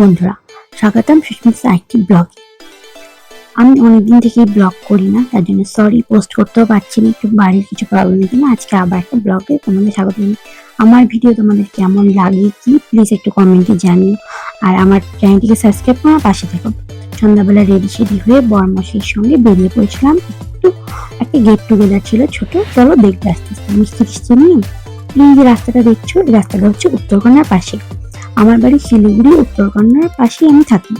বন্ধুরা, স্বাগতম সুস্মিতা একটি ব্লগ আমি অনেকদিন থেকেই ব্লগ করি না, তার জন্য সরি পোস্ট করতেও পারছি না, একটু বাড়ির কিছু প্রবলেমের জন্য আজকে আবার একটা ব্লগে তোমাদের স্বাগত আমার ভিডিও তোমাদের কেমন লাগে কি প্লিজ একটু কমেন্টে জানিও। আর আমার চ্যানেলটিকে সাবস্ক্রাইব করে পাশে থেকো। সন্ধ্যাবেলা রেডি সেডি হয়ে বরমাসির সঙ্গে বেরিয়ে পড়েছিলাম, একটু একটা গেট টুগেদার ছিল ছোট, চলো দেখতে আসতে আসতে মিষ্টি টিষ্টি নিয়ে। এই যে রাস্তাটা দেখছ, এই রাস্তাটা হচ্ছে উত্তরকন্যার পাশে। আমার বাড়ি শিলিগুড়ি উত্তরকন্যার পাশেই আমি থাকি।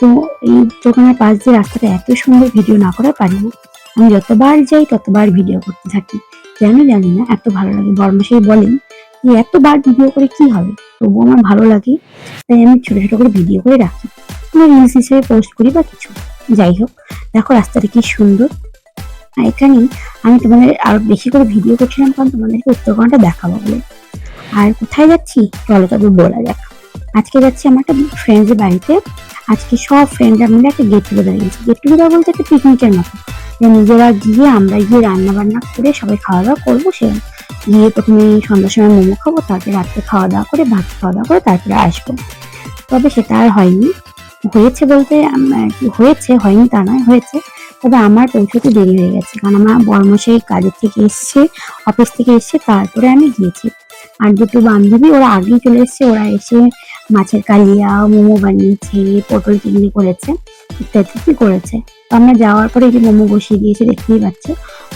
তো এই উত্তরকন্যার পাশ দিয়ে রাস্তাটা এত সুন্দর ভিডিও না করে পারি না আমি যতবার যাই, ততবার ভিডিও করতে থাকি। কেন জানি না, এত ভালো লাগে। বর্মশাই বলেন যে, এতবার ভিডিও করে কি হবে? তবুও আমার ভালো লাগে, তাই আমি ছোট ছোট করে ভিডিও করে রাখি। কোনো রিলস হিসেবে পোস্ট করি বা কিছু। যাই হোক, দেখো রাস্তাটা কি সুন্দর। এখানেই আমি তোমাদের আরও বেশি করে ভিডিও করছিলাম কারণ তোমাদেরকে উত্তরকন্যাটা দেখাবো বলে। আর কোথায় যাচ্ছি? চলো তবে বলা যাক। আজকে যাচ্ছি আমার একটা ফ্রেন্ডের বাড়িতে। আজকে সব ফ্রেন্ডরা মিলে একটা গেট টুগেদার গেছি গেট টুগেদার বলতে একটা পিকনিকের মতো। নিজেরা গিয়ে আমরা গিয়ে রান্না বান্না করে সবাই খাওয়া দাওয়া করব, সে গিয়ে প্রথমে সন্ধ্যার সময় মোমো খাব, তারপরে রাত্রে খাওয়া দাওয়া করে, ভাত খাওয়া দাওয়া করে তারপরে আসব। তবে সেটা আর হয়নি। হয়েছে বলতে হয়েছে, হয়নি তা নয়, হয়েছে। তবে আমার পৌঁছতে দেরি হয়ে গেছে। কারণ আমার বর্মশাই কাজের থেকে এসছে অফিস থেকে এসছে, তারপরে আমি গিয়েছি। আর দুটো বান্ধবী, ওরা আগেই চলে এসছে, ওরা এসে মাছের কালিয়া, মোমো বানিয়েছে, পটল চিংড়ি করেছে, ইত্যাদি ইত্যাদি করেছে। তো আমরা যাওয়ার পরে যে মোমো বসিয়ে দিয়েছে, দেখতেই পাচ্ছ।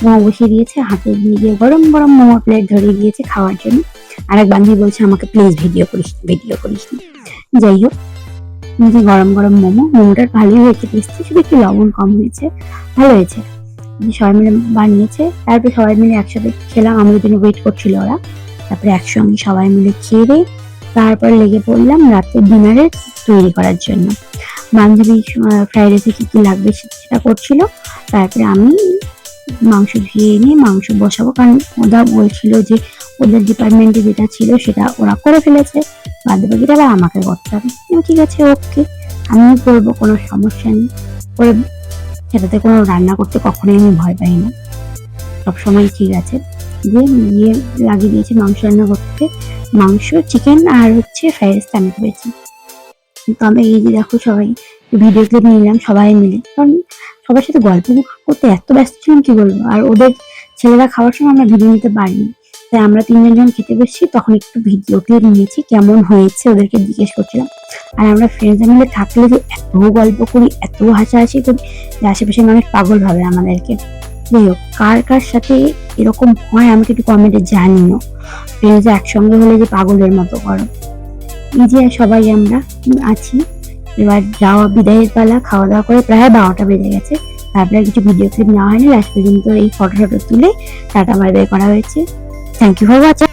মোমো বসিয়ে দিয়েছে, হাতে নিয়ে গরম গরম মোমো প্লেট ধরে দিয়েছে খাওয়ার জন্য। আর এক বান্ধবী বলছে, আমাকে প্লিজ ভিডিও করিস ভিডিও করিস যাই হোক যে গরম গরম মোমো, মোমোটার ভালোই হয়েছে, টেস্টি, শুধু একটু লবণ কম হয়েছে, ভালো হয়েছে। সবাই মিলে বানিয়েছে, তারপরে সবাই মিলে একসাথে খেলাম, আমাদের জন্য ওয়েট করছিল ওরা। তারপরে একসঙ্গে সবাই মিলে খেয়ে দিয়ে তারপর লেগে পড়লাম রাতে ডিনারে তৈরি করার জন্য। বান্ধবী ফ্রাইড রাইসে কি কি লাগবে সেটা করছিল। তারপরে আমি মাংস ধুয়ে নিয়ে মাংস বসাবো, কারণ ওরা বলছিল যে ওদের ডিপার্টমেন্টে যেটা ছিল সেটা ওরা করে ফেলেছে। বাদ বাকিটা আবার আমাকে করতে হবে। ঠিক আছে ওকে আমিও করব, কোনো সমস্যা নেই। করে সেটাতে কোনো রান্না করতে কখনোই আমি ভয় পাই না। সবসময় ঠিক আছে। দিয়ে গিয়ে লাগিয়ে দিয়েছি মাংস রান্না করতে। মাংস চিকেন আর হচ্ছে ফ্রাইড রাইসটা আমি করেছি। তো আমি এই যে দেখো সবাই ভিডিও ক্লিপ নিলাম সবাই মিলে। কারণ সবার সাথে গল্প করতে এত ব্যস্ত ছিলাম, কি বলব? আর ওদের ছেলেরা খাওয়ার সময় আমরা ভিডিও নিতে পারিনি। তাই আমরা তিনজন যখন খেতে বসছি, তখন একটু ভিডিও ক্লিপ নিয়েছি, কেমন হয়েছে ওদেরকে জিজ্ঞেস করছিলাম। আর আমরা ফ্রেন্ডস মিলে থাকলে যে এত গল্প করি, এত হাসাহাসি করি, যে আশেপাশের মানুষ পাগল ভাবে আমাদেরকে। যাই হোক কার কার সাথে এরকম হয় আমাকে একটু কমেন্টে জানিও। ফ্রেন্ডস একসঙ্গে হলে যে পাগলের মতো করো। এই যে সবাই আমরা আছি। এবার যাওয়া বিদায়ের পালা, খাওয়া দাওয়া করে প্রায় বারোটা বেজে গেছে। তারপরে কিছু ভিডিও ক্লিপ নেওয়া হয়নি। লাস্ট পর্যন্ত এই ফটো ফটো তুলে টাটা বাই বাই করা হয়েছে। Thank you for watching